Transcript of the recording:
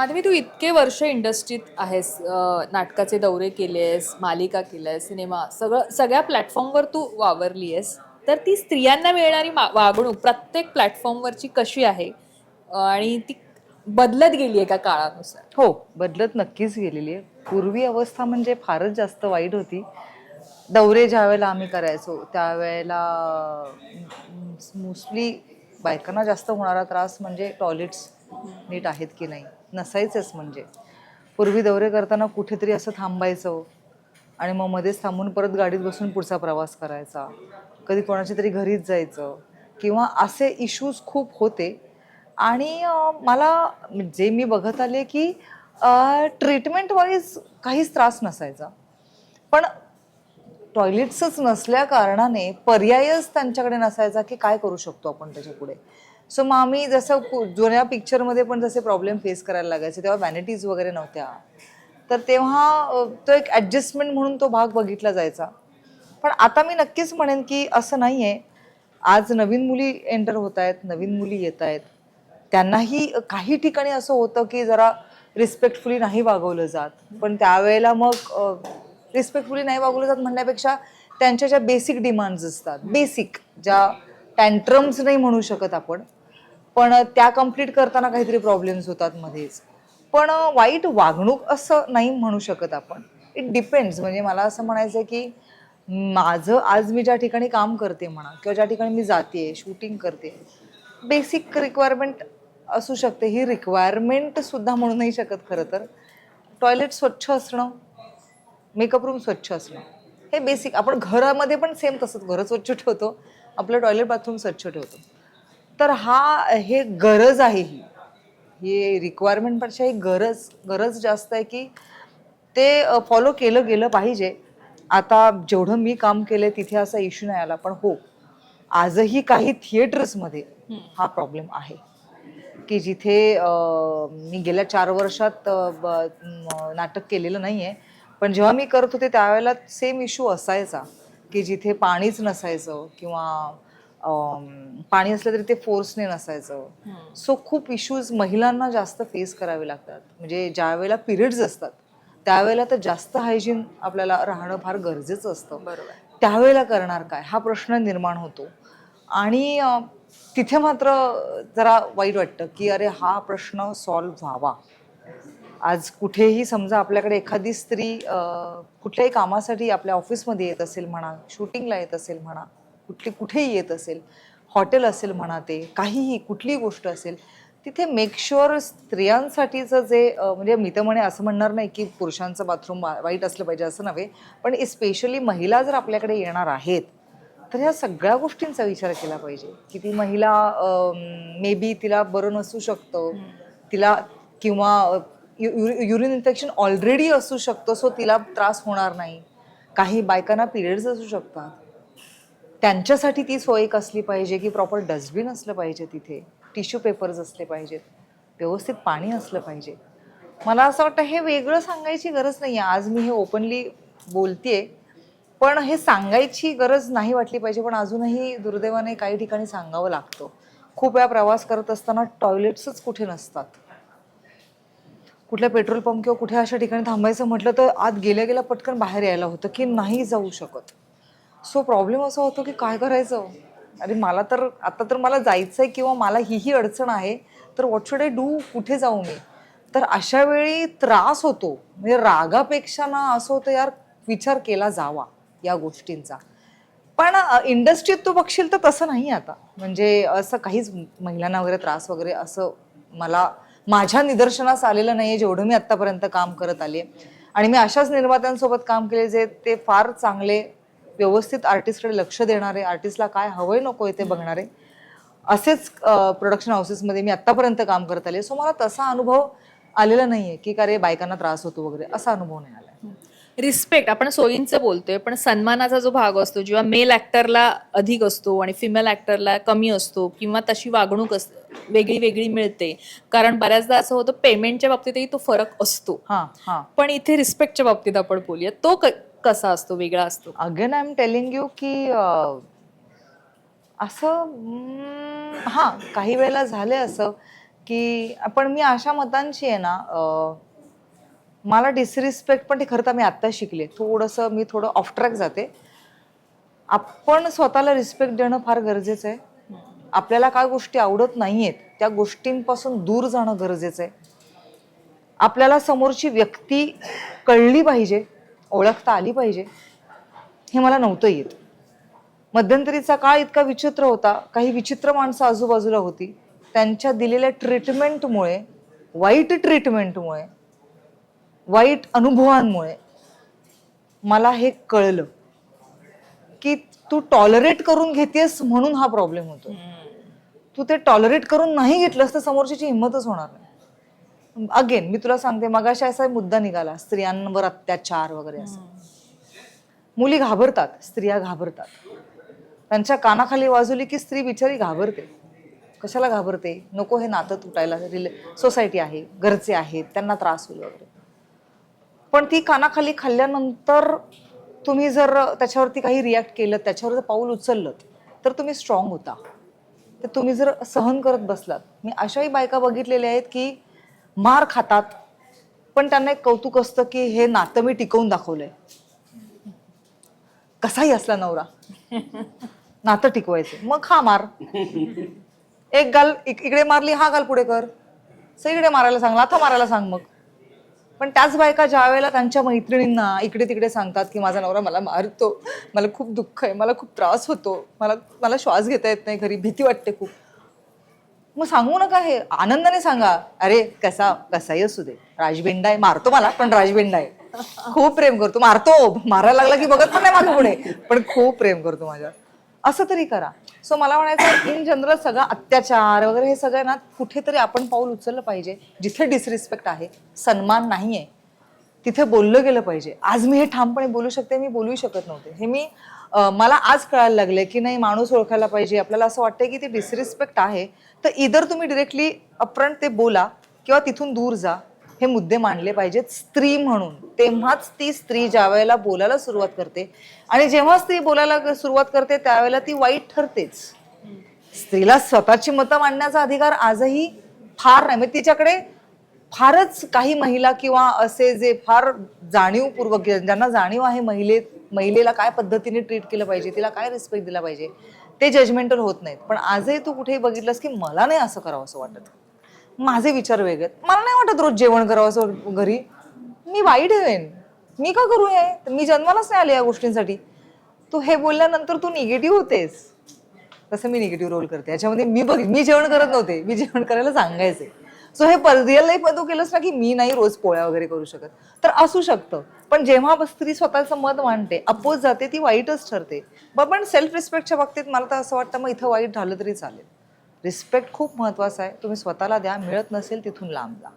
माधवी तू इतके वर्ष इंडस्ट्रीत आहेस नाटकाचे दौरे केले आहेस मालिका केल्यास सिनेमा सगळं सगळ्या प्लॅटफॉर्मवर तू वावरली आहेस तर ती स्त्रियांना मिळणारी मा- वागणूक प्रत्येक प्लॅटफॉर्मवरची कशी आहे? आणि ती बदलत गेली आहे का काळानुसार? हो बदलत नक्कीच गेलेली आहे पूर्वी अवस्था म्हणजे फारच जास्त वाईट होती. दौरे ज्या वेळेला आम्ही करायचो त्यावेळेला मोस्टली बायकांना जास्त होणारा त्रास म्हणजे टॉयलेट्स नीट आहेत की नाही. नसायचंच म्हणजे. पूर्वी दौरे करताना कुठेतरी असं थांबायचं आणि मग मध्येच थांबून परत गाडीत बसून पुढचा प्रवास करायचा. कधी कोणाच्या तरी घरीच जायचं किंवा असे इश्यूज खूप होते. आणि मला जे मी बघत आले की ट्रीटमेंट वाईज काहीच त्रास नसायचा. पण टॉयलेट्सच नसल्या कारणाने पर्यायच त्यांच्याकडे नसायचा की काय करू शकतो आपण त्याच्या पुढे. सो मग आम्ही जसं जुन्या पिक्चरमध्ये पण जसे प्रॉब्लेम फेस करायला लागायचे तेव्हा व्हॅनिटीज वगैरे नव्हत्या. तर तेव्हा तो एक ॲडजस्टमेंट म्हणून तो भाग बघितला जायचा. पण आता मी नक्कीच म्हणेन की असं नाही आहे आज नवीन मुली एंटर होत आहेत नवीन मुली येत आहेत. त्यांनाही काही ठिकाणी असं होतं की जरा रिस्पेक्टफुली नाही वागवलं जात. पण त्यावेळेला मग रिस्पेक्टफुली नाही वागवलं जात म्हणण्यापेक्षा त्यांच्या ज्या बेसिक डिमांड्स असतात बेसिक ज्या टँट्रम्स नाही म्हणू शकत आपण पण त्या कंप्लीट करताना काहीतरी प्रॉब्लेम्स होतात मध्येच. पण वाईट वागणूक असं नाही म्हणू शकत आपण. इट डिपेंड्स म्हणजे मला असं म्हणायचं आहे की माझं आज मी ज्या ठिकाणी काम करते म्हणा किंवा ज्या ठिकाणी मी जाते शूटिंग करते बेसिक रिक्वायरमेंट असू शकते. ही रिक्वायरमेंट सुद्धा म्हणू नाही शकत खरं तर. टॉयलेट स्वच्छ असणं मेकअप रूम स्वच्छ असणं हे बेसिक आपण घरामध्ये पण सेम तसंच. घरं स्वच्छ ठेवतो. आपलं टॉयलेट बाथरूम स्वच्छ ठेवतो. तर हा हे गरज आहे ही. हे रिक्वायरमेंटपेक्षा ही गरज गरज जास्त आहे की ते फॉलो केलं गेलं पाहिजे. आता जेवढं मी काम केलं तिथे असा इश्यू नाही आला पण हो आजही काही थिएटर्समध्ये हा प्रॉब्लेम आहे. की जिथे मी गेल्या चार वर्षात ब- नाटक केलेलं नाही आहे पण जेव्हा मी करत होते त्यावेळेला सेम इश्यू असायचा. की जिथे पाणीच नसायचं किंवा पाणी असलं तरी ते फोर्सने नसायचं. सो खूप इश्यूज महिलांना जास्त फेस करावे लागतात. म्हणजे ज्या वेळेला पिरियड्स असतात त्यावेळेला तर जास्त हायजीन आपल्याला राहणं फार गरजेचं असतं. बरोबर. त्यावेळेला करणार काय? हा प्रश्न निर्माण होतो. आणि तिथे मात्र जरा वाईट वाटतं की अरे हा प्रश्न सॉल्व्ह व्हावा. आज कुठेही समजा आपल्याकडे एखादी स्त्री कुठल्याही कामासाठी आपल्या ऑफिसमध्ये येत असेल म्हणा शूटिंगला येत असेल म्हणा कुठली कुठेही येत असेल हॉटेल असेल म्हणा ते काहीही कुठलीही गोष्ट असेल तिथे मेक शुअर स्त्रियांसाठीचं जे म्हणजे मी तर म्हणे असं म्हणणार नाही की पुरुषांचं बाथरूम वाईट असलं पाहिजे असं नव्हे पण स्पेशली महिला जर आपल्याकडे येणार आहेत तर ह्या सगळ्या गोष्टींचा विचार केला पाहिजे. की ती महिला मे बी तिला बरं नसू शकतं तिला किंवा युरिन इन्फेक्शन ऑलरेडी असू शकतं सो तिला त्रास होणार नाही. काही बायकांना पिरियड्स असू शकतात. त्यांच्यासाठी ती सोय एक असली पाहिजे की प्रॉपर डस्टबिन असलं पाहिजे तिथे टिश्यू पेपर्स असले पाहिजेत व्यवस्थित पाणी असलं पाहिजे. मला असं वाटतं हे वेगळं सांगायची गरज नाही आहे. आज मी हे ओपनली बोलतेय पण हे सांगायची गरज नाही वाटली पाहिजे पण अजूनही दुर्दैवाने काही ठिकाणी सांगावं लागतं. खूप वेळा प्रवास करत असताना टॉयलेट्सच कुठे नसतात. कुठल्या पेट्रोल पंप किंवा कुठे अशा ठिकाणी थांबायचं म्हटलं तर आत गेल्या गेल्या पटकन बाहेर यायला होतं की नाही जाऊ शकत. सो प्रॉब्लेम असा होतो की काय करायचं? अरे मला तर आता तर मला जायचं आहे किंवा मला ही ही अडचण आहे तर व्हॉट शुड आय डू कुठे जाऊ मी? तर अशा वेळी त्रास होतो. म्हणजे रागापेक्षा ना असं होतं यार विचार केला जावा या गोष्टींचा. पण इंडस्ट्रीत तू बघशील तर तसं नाही आता. म्हणजे असं काहीच महिलांना वगैरे त्रास वगैरे असं मला माझ्या निदर्शनास आलेलं नाही आहे जेवढं मी आत्तापर्यंत काम करत आले. आणि मी अशाच निर्मात्यांसोबत काम केले जे ते फार चांगले व्यवस्थित आर्टिस्टकडे लक्ष देणारे आर्टिस्टला काय हवंय नको आहे ते बघणारे असेच प्रोडक्शन हाऊसेसमध्ये मी आत्तापर्यंत काम करत आले. सो मला तसा अनुभव आलेला नाही आहे की का रे बायकांना त्रास होतो वगैरे. असा अनुभव नाही आला रिस्पेक्ट आपण सोयींचं बोलतोय पण सन्मानाचा जो भाग असतो जेव्हा मेल ऍक्टरला अधिक असतो आणि फिमेल ऍक्टरला कमी असतो किंवा तशी वागणूक अस वेगळी वेगळी मिळते कारण बऱ्याचदा असं होतं पेमेंटच्या बाबतीतही तो फरक असतो. हां हां. पण इथे रिस्पेक्टच्या बाबतीत आपण बोलूया. तो कसा असतो वेगळा असतो? Again I am telling you की अं, असं हम्म, हां काही वेळेला झालं असं की पण मी अशा मतांची आहे ना अं, मला डिसरिस्पेक्ट पण ते खरं तर मी आत्ता शिकले. थोडंसं मी थोडं ऑफ ट्रॅक जाते. आपण स्वतःला रिस्पेक्ट देणं फार गरजेचं आहे. आपल्याला काय गोष्टी आवडत नाहीयेत त्या गोष्टींपासून दूर जाणं गरजेचं आहे. आपल्याला समोरची व्यक्ती कळली पाहिजे. ओळखता आली पाहिजे. हे मला नव्हतं येत. मध्यंतरीचा काळ इतका विचित्र होता. काही विचित्र माणसं आजूबाजूला होती. त्यांच्या दिलेल्या ट्रीटमेंटमुळे वाईट ट्रीटमेंटमुळे वाईट अनुभवांमुळे मला हे कळलं की तू टॉलरेट करून घेतेस म्हणून हा प्रॉब्लेम होतो तू ते टॉलरेट करून नाही घेतलंस तर समोरच्याची हिंमतच होणार नाही. अगेन मी तुला सांगते मगाशी असा मुद्दा निघाला स्त्रियांवर अत्याचार वगैरे असं. मुली घाबरतात स्त्रिया घाबरतात. त्यांच्या कानाखाली वाजवली की स्त्री बिचारी घाबरते. कशाला घाबरते? नको हे नातं तुटायला रिले सोसायटी आहे घरचे आहेत त्यांना त्रास होईल वगैरे. पण ती कानाखाली खाल्ल्यानंतर तुम्ही जर त्याच्यावरती काही रिॲक्ट केलं त्याच्यावर जर पाऊल उचललं तर तुम्ही स्ट्रॉंग होता. तर तुम्ही जर सहन करत बसलात. मी अशाही बायका बघितलेल्या आहेत की मार खातात. पण त्यांना एक कौतुक असतं की हे नातं मी टिकवून दाखवलंय. कसाही असला नवरा नातं टिकवायचं. मग हा मार. एक गाल इक- इकडे मारली हा गाल पुढे कर. सगळीकडे मारायला सांग लाथा मारायला सांग मग. पण त्याच बायका ज्या वेळेला त्यांच्या मैत्रिणींना इकडे तिकडे सांगतात की माझा नवरा मला मारतो मला खूप दुःख आहे मला खूप त्रास होतो मला मला श्वास घेता येत नाही घरी भीती वाटते खूप. मग सांगू नका हे. आनंदाने सांगा. अरे कसा कसाही असू दे. राजबेंडा आहे मारतो मला पण राजबेंडा आहे खूप प्रेम करतो. मारतो. मारायला लागला की बघत पण नाही माझ्या पुढे. पण खूप प्रेम करतो माझ्या. असं तरी करा. सो मला म्हणायचं इन जनरल सगळा अत्याचार वगैरे हे सगळं ना कुठेतरी आपण पाऊल उचललं पाहिजे. जिथे डिसरिस्पेक्ट आहे सन्मान नाही आहे तिथे बोललं गेलं पाहिजे. आज मी हे ठामपणे बोलू शकते मी बोलू शकत नव्हते. हे मी मला आज कळायला लागले की नाही माणूस ओळखायला पाहिजे. आपल्याला असं वाटतंय की ते डिसरिस्पेक्ट आहे. तर इधर तुम्ही डिरेक्टली अपफ्रंट ते बोला किंवा तिथून दूर जा. हे मुद्दे मांडले पाहिजेत स्त्री म्हणून. तेव्हाच ती स्त्री ज्या वेळेला बोलायला सुरुवात करते आणि जेव्हा स्त्री बोलायला सुरुवात करते त्यावेळेला ती वाईट ठरतेच. स्त्रीला स्वतःची मतं मांडण्याचा अधिकार आजही फार नाही. म्हणजे तिच्याकडे फारच काही महिला किंवा असे जे फार जाणीवपूर्वक ज्यांना जाणीव आहे महिले महिलेला काय पद्धतीने ट्रीट केलं पाहिजे तिला काय रिस्पेक्ट दिला पाहिजे ते जजमेंटल होत नाहीत. पण आजही तू कुठेही बघितलंस की मला नाही असं करावं असं वाटत. माझे विचार वेगळे मला नाही वाटत रोज जेवण करावं असं घरी. मी वाईट हवेन मी का करू हे? मी जन्मालाच नाही आले या गोष्टींसाठी. तू हे बोलल्यानंतर तू निगेटिव्ह होतेस. तसं मी निगेटिव्ह रोल करते. याच्यामध्ये मी बघ मी जेवण करत नव्हते. मी जेवण करायला सांगायचे. सो हे रिअल लाईफ तू केलंस ना की मी नाही रोज पोळ्या वगैरे करू शकत. तर असू शकतं. पण जेव्हा स्त्री स्वतःचं मत मांडते अपोज जाते ती वाईटच ठरते. पण सेल्फ रिस्पेक्टच्या बाबतीत मला तर असं वाटतं मग इथं वाईट झालं तरी चालेल. रिस्पेक्ट खूप महत्त्वाचा आहे. तुम्ही स्वतःला द्या मिळत नसेल तिथून लांब जा.